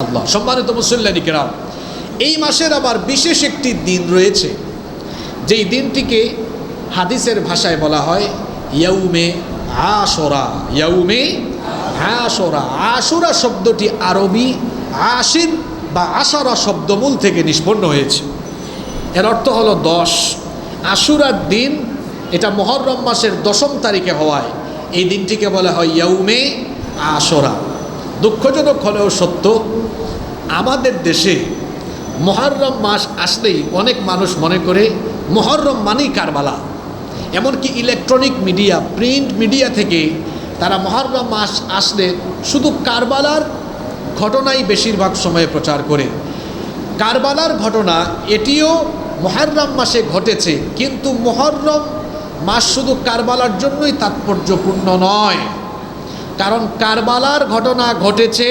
আল্লাহ। সম্মানিত মুসল্লানি কেরাম, এই মাসের আবার বিশেষ একটি দিন রয়েছে, যেই দিনটিকে হাদিসের ভাষায় বলা হয় ইয়ৌমে আশরা। ইয়ৌমে আশরা। আশুরা শব্দটি আরবি আশির বা আশারা শব্দমূল থেকে নিষ্পন্ন হয়েছে। এর অর্থ হলো দশ। আশুরার দিন, এটা মহরম মাসের দশম তারিখে হওয়ায় এই দিনটিকে বলা হয় ইয়ৌমে আশরা। দুঃখজনক হলেও সত্য, আমাদের দেশে মহরম মাস আসলেই অনেক মানুষ মনে করে মহরম মানেই কারবালা। এমনকি ইলেকট্রনিক মিডিয়া প্রিন্ট মিডিয়া থেকে তারা মহরম মাস আসলে শুধু কারবালার ঘটনাই বেশিরভাগ সময়ে প্রচার করে। কারবালার ঘটনা, এটিও মহরম মাসে ঘটেছে, কিন্তু মহরম মাস শুধু কারবালার জন্যই তাৎপর্যপূর্ণ নয়। কারণ কারবালার ঘটনা ঘটেছে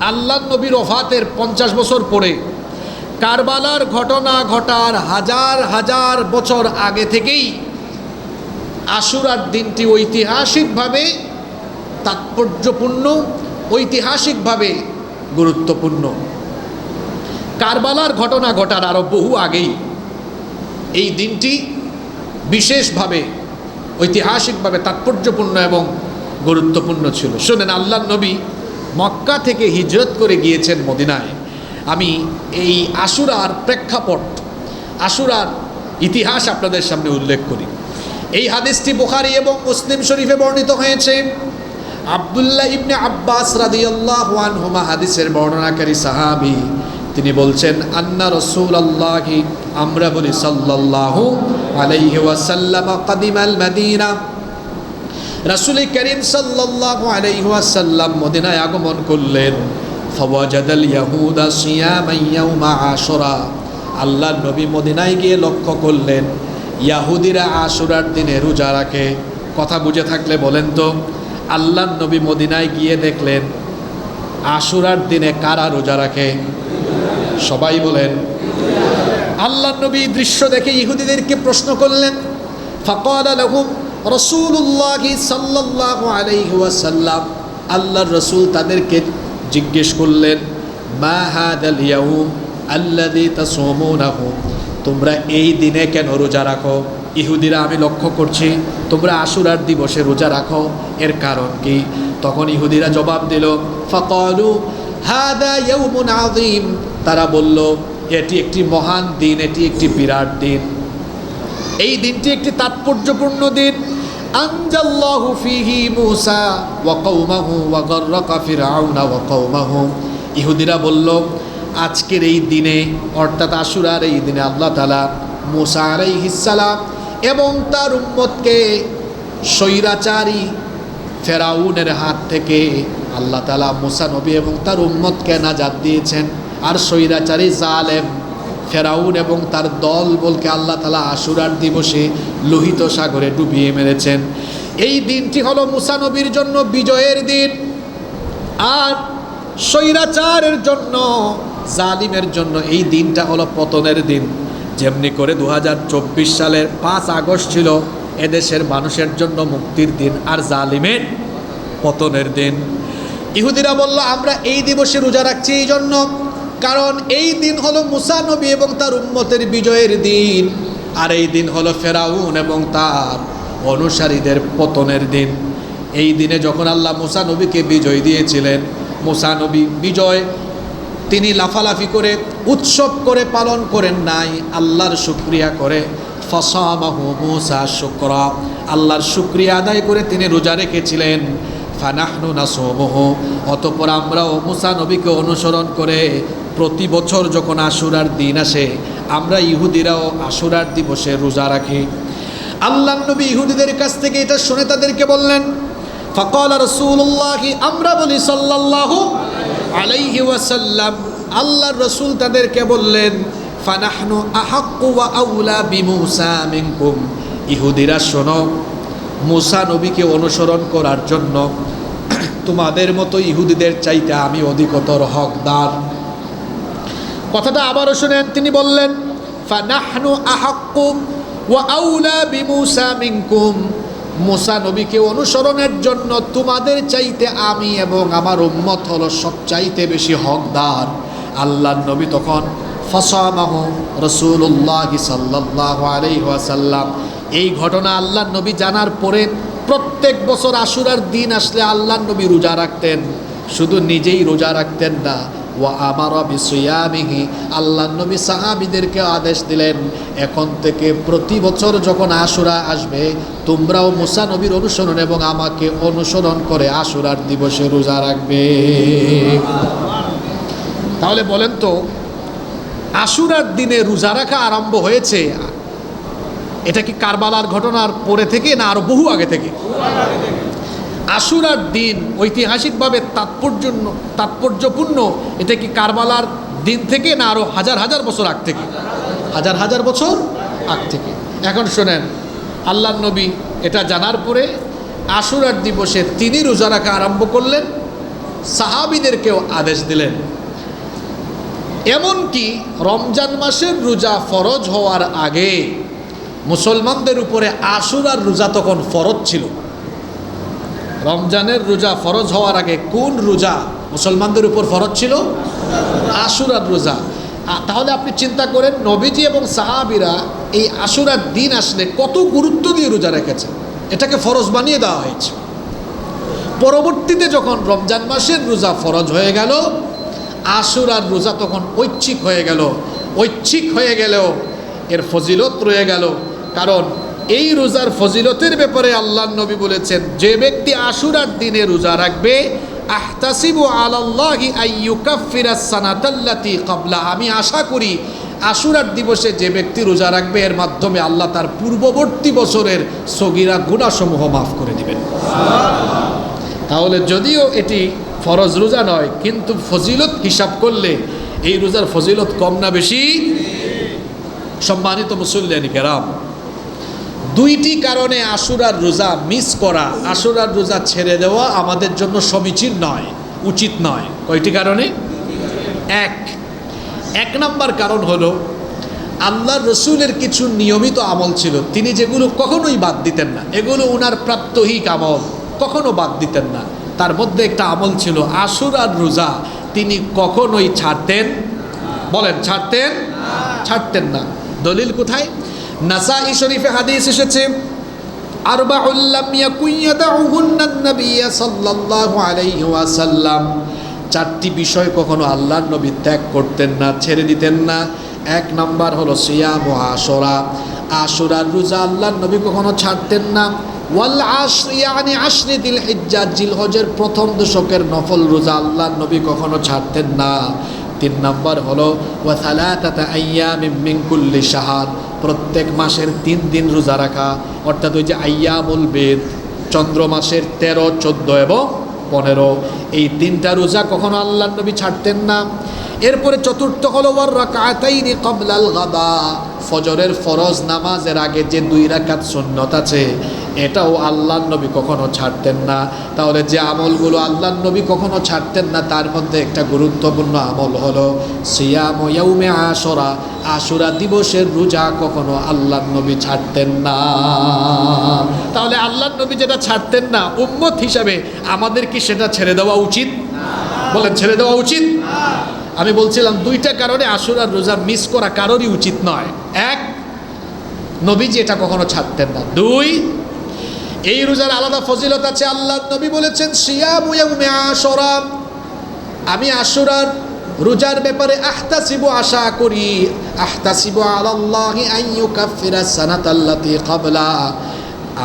আল্লাহ নবীর ওফাতের পঞ্চাশ বছর পরে। কারবালার ঘটনা ঘটার হাজার হাজার বছর আগে থেকেই আশুরার দিনটি ঐতিহাসিকভাবে তাৎপর্যপূর্ণ, ঐতিহাসিকভাবে গুরুত্বপূর্ণ। কারবালার ঘটনা ঘটার আরও বহু আগেই এই দিনটি বিশেষভাবে ঐতিহাসিকভাবে তাৎপর্যপূর্ণ এবং গুরুত্বপূর্ণ ছিল। শোনেন আল্লাহ নবী মক্কা থেকে হিজরত করে গিয়েছেন মদিনায়। আমি এই আশুরার প্রেক্ষাপট, আশুরার ইতিহাস আপনাদের সামনে উল্লেখ করি। এই হাদিসটি বুখারি এবং মুসলিম শরীফে বর্ণিত হয়েছে। আবদুল্লাহ ইবনে আব্বাস রাদিয়াল্লাহু আনহুমা হাদিসের বর্ণনাকারী সাহাবী, তিনি বলছেন, আন্না রসুল আল্লাহি আমরা বলি সাল্লাল্লাহু আলাইহি ওয়াসাল্লাম কাদিমাল মদিনা। রাসূল করিম সাল্লাল্লাহু আলাইহি ওয়াসাল্লাম মদিনায় আগমন করলেন। ইয়াহুদা আল্লাহ নবী মদিনায় গিয়ে লক্ষ্য করলেন, ইয়াহুদিরা আশুরার দিনে রোজা রাখে। কথা বুঝে থাকলে বলেন তো আল্লাহ নবী মদিনায় গিয়ে দেখলেন, আশুরার দিনে কারা রোজা রাখে? সবাই বলেন আল্লাহ নবী দৃশ্য দেখে ইহুদিদেরকে প্রশ্ন করলেন, ফকাল আলহুম রসুল্লাহ সাল্লাহ আলাইহি ওয়াসাল্লাম, আল্লাহর রসুল তাদেরকে জিজ্ঞেস করলেন, মা তোমরা এই দিনে কেন রোজা রাখো? ইহুদিরা, আমি লক্ষ্য করছি, তোমরা আশুরার দিবসে রোজা রাখো। এর কারণ কি? তখন ইহুদিরা জবাব দিল, ফকালু, হাদা তারা বলল, এটি একটি মহান দিন, এটি একটি বিরাট দিন। এই দিনটি একটি তাৎপর্যপূর্ণ দিন। মূসা ইহুদিরা বলল, আজকের এই দিনে, অর্থাৎ আশুরার এই দিনে আল্লাহ তালা মূসা আলাইহিস সালাম এবং তার উম্মতকে স্বৈরাচারী ফেরাউনের হাত থেকে আল্লাহ তালা মুসা নবী এবং তার উম্মতকে নাজাদ দিয়েছেন। আর স্বৈরাচারী জালেম ফেরাউন এবং তার দল বলকে আল্লাহ তালা আশুরার দিবসে লোহিত সাগরে ডুবিয়ে মেরেছেন। এই দিনটি হলো মুসা নবীর জন্য বিজয়ের দিন, আর স্বৈরাচারের জন্য, জালিমের জন্য এই দিনটা হলো পতনের দিন। যেমনি করে দু হাজার চব্বিশ সালের পাঁচ আগস্ট ছিল, এদেশের মানুষের জন্য মুক্তির দিন আর জালিমের পতনের দিন। ইহুদিরা বলল, আমরা এই দিবসে রোজা রাখছি, এই জন্য কারণ এই দিন হলো মুসা নবী এবং তার উম্মতের বিজয়ের দিন। আর এই দিন হলো ফেরাউন এবং তার অনুসারীদের পতনের দিন। এই দিনে যখন আল্লাহ মুসা নবীকে বিজয় দিয়েছিলেন, মুসা নবী বিজয় তিনি লাফালাফি করে, উৎসব করে পালন করেন নাই, আল্লাহর শুক্রিয়া করে। ফসামাহু মুসা শুক্রা। আল্লাহর শুক্রিয়া আদায় করে তিনি রোজা রেখেছিলেন। ফানাহনু নাসমহ। অতপর আমরাও মুসা নবীকে অনুসরণ করে প্রতি বছর যখন আশুরার দিন আসে, আমরা ইহুদিরাও আশুরার দিবসে রোজা রাখি। আল্লাহ নবী ইহুদিদের কাছ থেকে এটা শুনে তাদেরকে বললেন, ফকল রসুল্লাহ আমরা বলি সাল্লাল্লাহু আলাইহি ওয়াসাল্লাম। আল্লাহর রসুল তাদেরকে বললেন, ফানাহনু আহাক্কু ওয়া আউলা বিমুসা মিনকুম। ইহুদিরা, শোনো, মুসা নবীকে অনুসরণ করার জন্য তোমাদের মতো ইহুদিদের চাইতে আমি অধিকতর হকদার। কথাটা আবারও শুনেন, তিনি বললেন, ফানাহনু আহাক্কু ওয়া আউলা বিমুসা মিনকুম। মোসা নবীকে অনুসরণের জন্য তোমাদের চাইতে আমি এবং আমার উম্মত হলো সবচাইতে বেশি হকদার। আল্লাহ নবী তখন, ফসামাহ রসুল্লাহ সাল্লাহ আলাইসাল্লাম এই ঘটনা আল্লাহ নবী জানার পরে প্রত্যেক বছর আশুরার দিন আসলে আল্লাহ নবী রোজা রাখতেন। শুধু নিজেই রোজা রাখতেন না ও আমার বিসুয়ামিহি আল্লাহ নবী সাহাবিদেরকে আদেশ দিলেন, এখন থেকে প্রতি বছর যখন আশুরা আসবে, তোমরাও মুসা নবীর অনুসরণ এবং আমাকে অনুসরণ করে আশুরার দিবসে রোজা রাখবে। তাহলে বলেন তো, আশুরার দিনে রোজা রাখা আরম্ভ হয়েছে? এটা কি কারবালার ঘটনার পরে থেকে না আরও বহু আগে থেকে? আশুরার দিন ঐতিহাসিকভাবে তাৎপর্য তাৎপর্যপূর্ণ। এটা কি কারবালার দিন থেকে না আরও হাজার হাজার বছর আগ থেকে? হাজার হাজার বছর আগ থেকে। এখন শোনেন, আল্লাহ নবী এটা জানার পরে আশুরার দিবসে তিনি রোজা রাখা আরম্ভ করলেন, সাহাবিদেরকেও আদেশ দিলেন। এমনকি রমজান মাসের রোজা ফরজ হওয়ার আগে মুসলমানদের উপরে আশুরার রোজা তখন ফরজ ছিল। রমজানের রোজা ফরজ হওয়ার আগে কোন রোজা মুসলমানদের উপর ফরজ ছিল? আশুরার রোজা। তাহলে আপনি চিন্তা করেন, নবীজি এবং সাহাবিরা এই আশুরার দিন আসলে কত গুরুত্ব দিয়ে রোজা রেখেছে? এটাকে ফরজ বানিয়ে দেওয়া হয়েছে। পরবর্তীতে যখন রমজান মাসের রোজা ফরজ হয়ে গেল, আশুরার রোজা তখন ঐচ্ছিক হয়ে গেল। ঐচ্ছিক হয়ে গেলেও এর ফজিলত রয়ে গেল। কারণ এই রোজার ফজিলতের ব্যাপারে আল্লাহ নবী বলেছেন, যে ব্যক্তি আশুরার দিনে রোজা রাখবে, আহতাসিবু আলাল্লাহি আইয়ুকাফিরাস সানাতাল্লাতি ক্বাবলা আমি আশা করি আশুরার দিবসে যে ব্যক্তি রোজা রাখবে, এর মাধ্যমে আল্লাহ তার পূর্ববর্তী বছরের সগিরা গুণাসমূহ মাফ করে দিবেন। তাহলে যদিও এটি ফরজ রোজা নয়, কিন্তু ফজিলত হিসাব করলে এই রোজার ফজিলত কম না বেশি? সম্মানিত মুসল্লিয়ানি কেরাম দুইটি কারণে আশুরার রোজা মিস করা, আশুরার রোজা ছেড়ে দেওয়া আমাদের জন্য সমীচীন নয়, উচিত নয়। কয়টি কারণে? এক এক নাম্বার কারণ হলো আল্লাহ রসুলের কিছু নিয়মিত আমল ছিল, তিনি যেগুলো কখনোই বাদ দিতেন না। এগুলো উনার প্রাত্যহিক আমল, কখনো বাদ দিতেন না। তার মধ্যে একটা আমল ছিল, আশুরার রোজা তিনি কখনোই ছাড়তেন, বলেন, ছাড়তেন? ছাড়তেন না। দলিল কোথায়? নাসাই শরীফে হাদিস এসেছে চারটি বিষয় কখনো আল্লাহর নবী ত্যাগ করতেন না, ছেড়ে দিতেন না। এক নাম্বার হলো সিয়াম ও আশরা। আশুরার রোজা আল্লাহর নবী কখনো ছাড়তেন না। দিল হিজ্জা জিলহজের প্রথম দশকের নফল রোজা আল্লাহর নবী কখনো ছাড়তেন না। তিন নম্বর হলো ওয়া সালাতাতা আইয়ামিন মিন কুল্লি শাহার প্রত্যেক মাসের তিন দিন রোজা রাখা, অর্থাৎ ওই যে আয়ামুল বেদ, চন্দ্র মাসের তেরো, চোদ্দ এবং পনেরো। এই তিনটা রোজা কখনো আল্লাহ নবী ছাড়তেন না। এরপরে চতুর্থ হলো, ওয়ার রাকাতাইনি কবলাল গাদা ফজরের ফরজ নামাজের আগে যে দুই রাকাত সুন্নত আছে, এটাও আল্লাহ নবী কখনো ছাড়তেন না। তাহলে যে আমলগুলো আল্লাহ নবী কখনো ছাড়তেন না, তার মধ্যে একটা গুরুত্বপূর্ণ আমল হলো সিয়াম ইয়াউমে আশরা। আশুরা দিবসের রোজা কখনো আল্লাহ নবী ছাড়তেন না। তাহলে আল্লাহ নবী যেটা ছাড়তেন না, উম্মত হিসাবে আমাদের কি সেটা ছেড়ে দেওয়া উচিত? বলেন, ছেড়ে দেওয়া উচিত? আমি বলছিলাম, দুইটা কারণে আশুরার রোজা মিস করা কারোরই উচিত নয়। এক, নবীজি এটা কখনো ছাড়তেন না। দুই, এই রোজার আলাদা ফজিলত আছে, আল্লাহ নবী বলেছেন আমি আশুরার রোজার ব্যাপারে আহতাসিবু আশা করি। আহতাসিবু আইয়ুকাফিরা সানাতাল্লাতি ক্বাবলা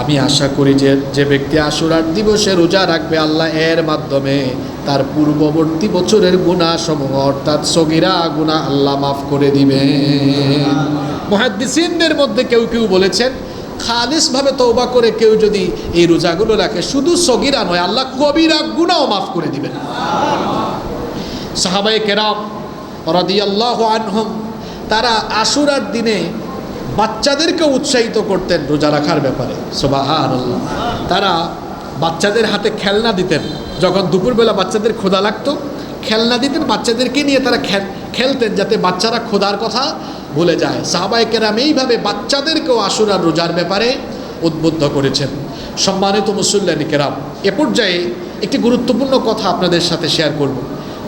আমি আশা করি যে যে ব্যক্তি আশুরার দিবসে রোজা রাখবে, আল্লাহ এর মাধ্যমে তার পূর্ববর্তী বছরের গুণাসমূহ অর্থাৎ সগিরা গুণা আল্লাহ মাফ করে দিবেন। মহাদ্দিসিনদের মধ্যে কেউ কেউ বলেছেন খালিসভাবে তৌবা করে কেউ যদি এই রোজাগুলো রাখে, শুধু সগিরা নয়, আল্লাহ কবিরা গুণাও মাফ করে দিবেন। সাহাবাই কেরাম রদিয়াল্লাহ আনহম, তারা আশুরার দিনে বাচ্চাদেরকে উৎসাহিত করতেন রোজা রাখার ব্যাপারে। সোবাহান তারা বাচ্চাদের হাতে খেলনা দিতেন। যখন দুপুরবেলা বাচ্চাদের ক্ষুধা লাগতো, খেলনা দিতেন, বাচ্চাদেরকে নিয়ে তারা খেলতেন, যাতে বাচ্চারা ক্ষুধার কথা ভুলে যায়। সাহাবাই কেরাম এইভাবে বাচ্চাদেরকেও আশুরার রোজার ব্যাপারে উদ্বুদ্ধ করেছেন। সম্মানিত মুসল্লানি কেরাম, এ পর্যায়ে একটি গুরুত্বপূর্ণ কথা আপনাদের সাথে শেয়ার করব।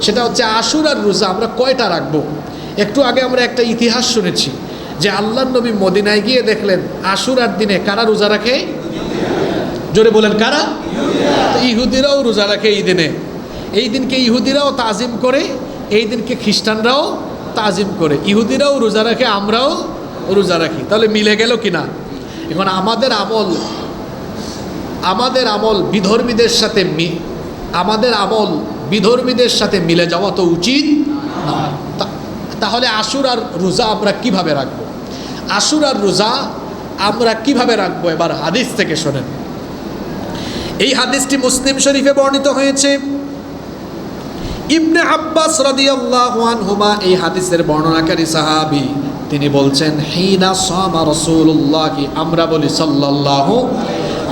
সেটা হচ্ছে আশুর আর রোজা আমরা কয়টা রাখব? একটু আগে আমরা একটা ইতিহাস শুনেছি যে আল্লাহ নবী মদিনায় গিয়ে দেখলেন, আশুরার দিনে কারা রোজা রাখে? জোরে বলেন, কারা? ইহুদিরাও রোজা রাখে এই দিনে। এই দিনকে ইহুদিরাও তাজিম করে, এই দিনকে খ্রিস্টানরাও তাজিম করে। ইহুদিরাও রোজা রাখে, আমরাও রোজা রাখি। তাহলে মিলে গেল কি না এখন আমাদের আমল আমাদের আমল বিধর্মীদের সাথে আমাদের আমল বিধর্মীদের সাথে মিলে যাওয়া তো উচিত তাহলে আশুর আর রোজা আমরা কীভাবে রাখব? আশুর আর রোজা আমরা কীভাবে রাখব? এবার হাদিস থেকে শোনেন। এই হাদিসটি মুসলিম শরীফে বর্ণিত হয়েছে। ইবনে আব্বাস রাদিয়াল্লাহু আনহুমা এই হাদিসের বর্ণনাকারী সাহাবী, তিনি বলছেন, হিনা সামা রাসূলুল্লাহ, আমরা বলি সাল্লাল্লাহু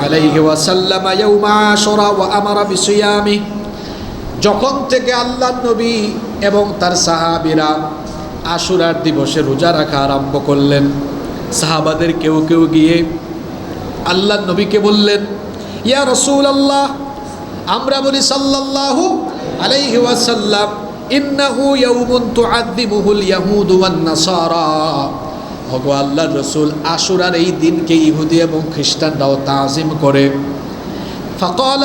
আলাইহি ওয়াসাল্লাম ইয়াউমা আশুরা ওয়া আমারা বিসিয়ামি। যখন থেকে আল্লাহ নবী এবং তার সাহাবীরা আশুরার দিবসে রোজা রাখা আরম্ভ করলেন, সাহাবাদের কেউ কেউ গিয়ে আল্লাহ নবীকে বললেন, ইয়া রসুল আল্লাহ আমরা বলি সাল্লাল্লাহু আলাইহি ওয়াসাল্লাম, ইন্নাহু ইয়াউমুন তুআদ্দিমুহুল ইয়াহুদু ওয়ান নাসারা। ভগো আল্লাহর রসুল আশুরার এই দিনকে ইহুদি এবং খ্রিস্টানরাও তাজিম করে। ফকাল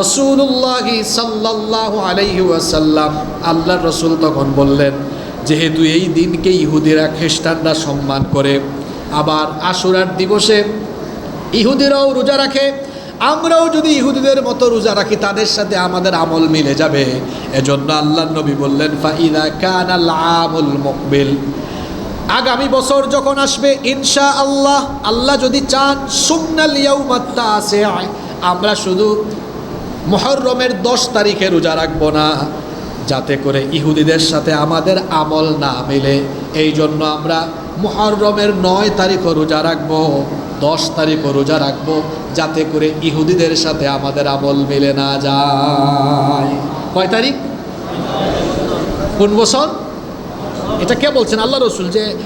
রসুল্লাহ সাল্লাহ আলাইহি ওয়াসাল্লাম, আল্লাহর রসুল তখন বললেন, যেহেতু এই দিনকে ইহুদিরা খ্রিস্টানরা সম্মান করে, আবার আশুরার দিবসে ইহুদিরাও রোজা রাখে আমরাও যদি ইহুদিদের মতো রোজা রাখি, তাদের সাথে আমাদের আমল মিলে যাবে। এজন্য আল্লাহ নবী বললেন, ফাইদা কান আমুল মকবিল। আগামী বছর যখন আসবে ইনশা আল্লাহ আল্লাহ যদি চান, সুন্নাল ইয়াউমাত্তা আছে আমরা শুধু মহরমের দশ তারিখে রোজা রাখব না, যাতে করে ইহুদিদের সাথে আমাদের আমল না মিলে। এই জন্য আমরা মহরমের নয় তারিখও রোজা রাখব। দশ তারিখও রোজা রাখব, যাতে করে ইহুদিদের সাথে আমাদের আমল মিলে না যায়। কয় তারিখ? কোন বছর? এটা কে বলছেন? আল্লাহ রসুল যে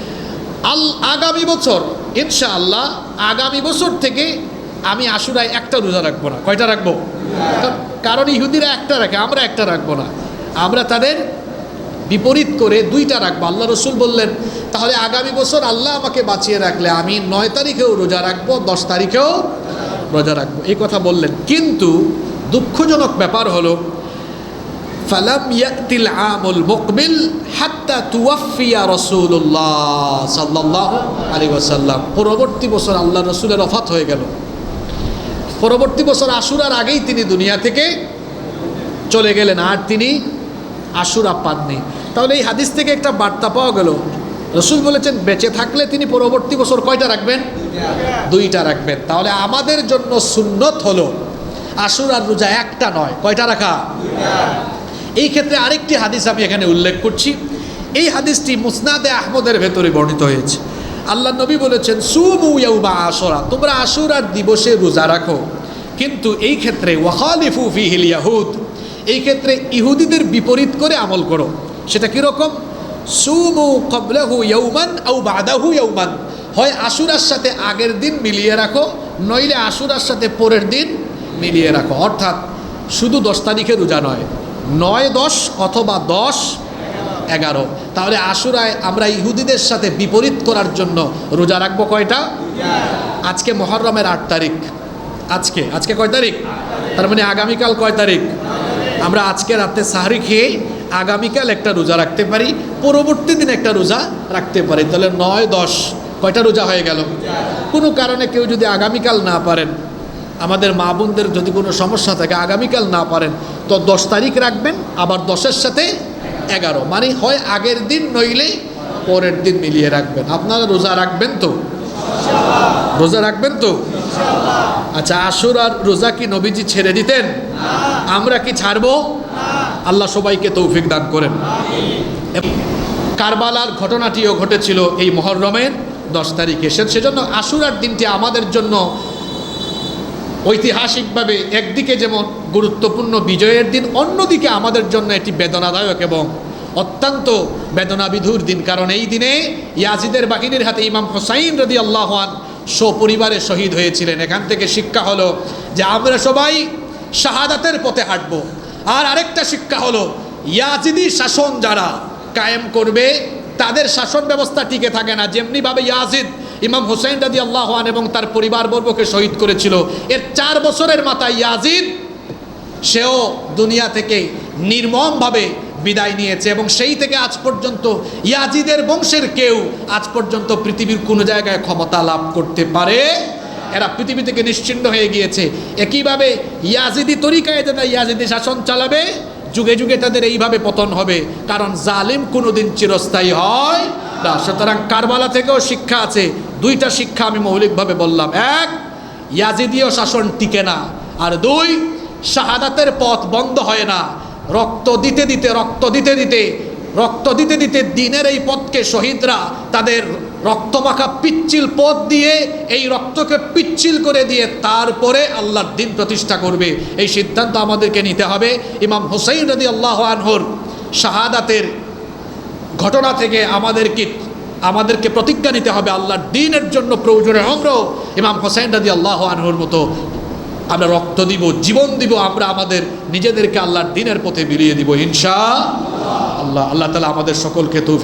আল আগামী বছর ইনশা আল্লাহ আগামী বছর থেকে আমি আশুরায় একটা রোজা রাখব না। কয়টা রাখব? কারণ ইহুদিরা একটা রাখে, আমরা একটা রাখব না। আমরা তাদের বিপরীত করে দুইটা রাখব। আল্লাহ রসুল বললেন, তাহলে আগামী বছর আল্লাহ আমাকে বাঁচিয়ে রাখলে আমি নয় তারিখেও রোজা রাখব, দশ তারিখেও রোজা রাখব। এই কথা বললেন। কিন্তু দুঃখজনক ব্যাপার হলো, ফালাম ইয়াতিল আমুল মুকবিল হাত্তা তুওয়াফিয়া রাসূলুল্লাহ সাল্লাল্লাহু আলাইহি ওয়াসাল্লাম। পরবর্তী বছর আল্লাহ রসুলের অফাত হয়ে গেল। পরবর্তী বছর আশুরার আগেই তিনি দুনিয়া থেকে চলে গেলেন, আর তিনি আশুরা পাননি। তাহলে এই হাদিস থেকে একটা বার্তা পাওয়া গেল। রসুল বলেছেন, বেঁচে থাকলে তিনি পরবর্তী বছর কয়টা রাখবেন? দুইটা রাখবেন। তাহলে আমাদের জন্য সুন্নত হলো আশুরার রোজা একটা নয়, কয়টা রাখা? এই ক্ষেত্রে আরেকটি হাদিস আমি এখানে উল্লেখ করছি। এই হাদিসটি মুসনাদে আহমদের ভেতরে বর্ণিত হয়েছে। আল্লাহ নবী বলেছেন, সুমু আশরা। তোমরা আশুরার দিবসে রোজা রাখো। কিন্তু এই ক্ষেত্রে, ওয়াখালিফু ফিহিল ইয়াহুদ। এই ক্ষেত্রে ইহুদিদের বিপরীত করে আমল করো। সেটা কীরকম সুমু কবলাহু ইয়ৌমান আউ বাদাহু ইয়ৌমান হয় আশুরার সাথে আগের দিন মিলিয়ে রাখো, নইলে আশুরার সাথে পরের দিন মিলিয়ে রাখো। অর্থাৎ শুধু দশ তারিখে রোজা নয় নয় দশ অথবা দশ এগারো। তাহলে আশুরায় আমরা ইহুদিদের সাথে বিপরীত করার জন্য রোজা রাখব কয়টা? আজকে মহরমের আট তারিখ। আজকে? আজকে কয় তারিখ? তার মানে আগামীকাল কয় তারিখ? আমরা আজকে রাতে সাহারি খেয়ে আগামীকাল একটা রোজা রাখতে পারি, পরবর্তী দিন একটা রোজা রাখতে পারি। তাহলে নয়, দশ, কয়টা রোজা হয়ে গেল? কোনো কারণে কেউ যদি আগামীকাল না পারেন, আমাদের মা বোনদের যদি কোনো সমস্যা থাকে, আগামীকাল না পারেন, তো দশ তারিখ রাখবেন, আবার দশের সাথে এগারো। মানে হয় আগের দিন নইলে পরের দিন মিলিয়ে রাখবেন। আপনারা রোজা রাখবেন তো? রোজা রাখবেন তো? আচ্ছা আসুর আর রোজা কি নবীজি ছেড়ে দিতেন? আমরা কি ছাড়বো? আল্লাহ সবাইকে তৌফিক দান করেন। কারবালার ঘটনাটিও ঘটেছিল এই মহরমের দশ তারিখে। সে সেজন্য আশুরার দিনটি আমাদের জন্য ঐতিহাসিকভাবে একদিকে যেমন গুরুত্বপূর্ণ বিজয়ের দিন, অন্যদিকে আমাদের জন্য এটি বেদনাদায়ক এবং অত্যন্ত বেদনাবিধুর দিন। কারণ এই দিনে ইয়াজিদের বাহিনীর হাতে ইমাম হোসাইন রদি আল্লাহান সপরিবারে শহীদ হয়েছিলেন। এখান থেকে শিক্ষা হলো যে আমরা সবাই শাহাদাতের পথে হাঁটবো। আর আরেকটা শিক্ষা হলো, ইয়াজিদি শাসন যারা কায়েম করবে, তাদের শাসন ব্যবস্থা টিকে থাকে না। যেমনিভাবে ইয়াজিদ, ইমাম হোসেন রাদি আল্লাহান এবং তার পরিবারবর্গকে শহীদ করেছিল। এর চার বছরের মাথায় ইয়াজিদ, সেও দুনিয়া থেকে নির্মমভাবে বিদায় নিয়েছে এবং সেই থেকে আজ পর্যন্ত ইয়াজিদের বংশের কেউ আজ পর্যন্ত পৃথিবীর কোনো জায়গায় ক্ষমতা লাভ করতে পারে এরা পৃথিবী থেকে নিশ্চিন্ন হয়ে গিয়েছে। একইভাবে ইয়াজিদি তরিকায় যারা ইয়াজিদি শাসন চালাবে, যুগে যুগে তাদের এইভাবে পতন হবে। কারণ জালিম কোনোদিন চিরস্থায়ী হয় না। সুতরাং কারবালা থেকেও শিক্ষা আছে। দুইটা শিক্ষা আমি মৌলিকভাবে বললাম। এক ইয়াজিদীয় শাসন টিকে না। আর দুই, শাহাদাতের পথ বন্ধ হয় না। রক্ত দিতে দিতে, রক্ত দিতে দিতে রক্ত দিতে দিতে দিনের এই পথকে শহীদরা তাদের রক্তমাখা পিচ্ছিল পথ দিয়ে এই রক্তকে পিচ্ছিল করে দিয়ে তারপরে আল্লাহর দিন প্রতিষ্ঠা করবে। এই সিদ্ধান্ত আমাদেরকে নিতে হবে। ইমাম হুসাইন রদি আল্লাহ আনহর শাহাদাতের ঘটনা থেকে আমাদেরকে আমাদেরকে প্রতিজ্ঞা নিতে হবে আল্লাহর দিনের জন্য প্রয়োজনে আমরাও ইমাম হোসেন রাজি আল্লাহ আনহুর মতো আমরা রক্ত দিব, জীবন দিব, আমরা আমাদের নিজেদেরকে আল্লাহর দিনের পথে বিলিয়ে দিব, ইনশা আল্লাহ। আল্লাহ তালা আমাদের সকলকে তৌফিক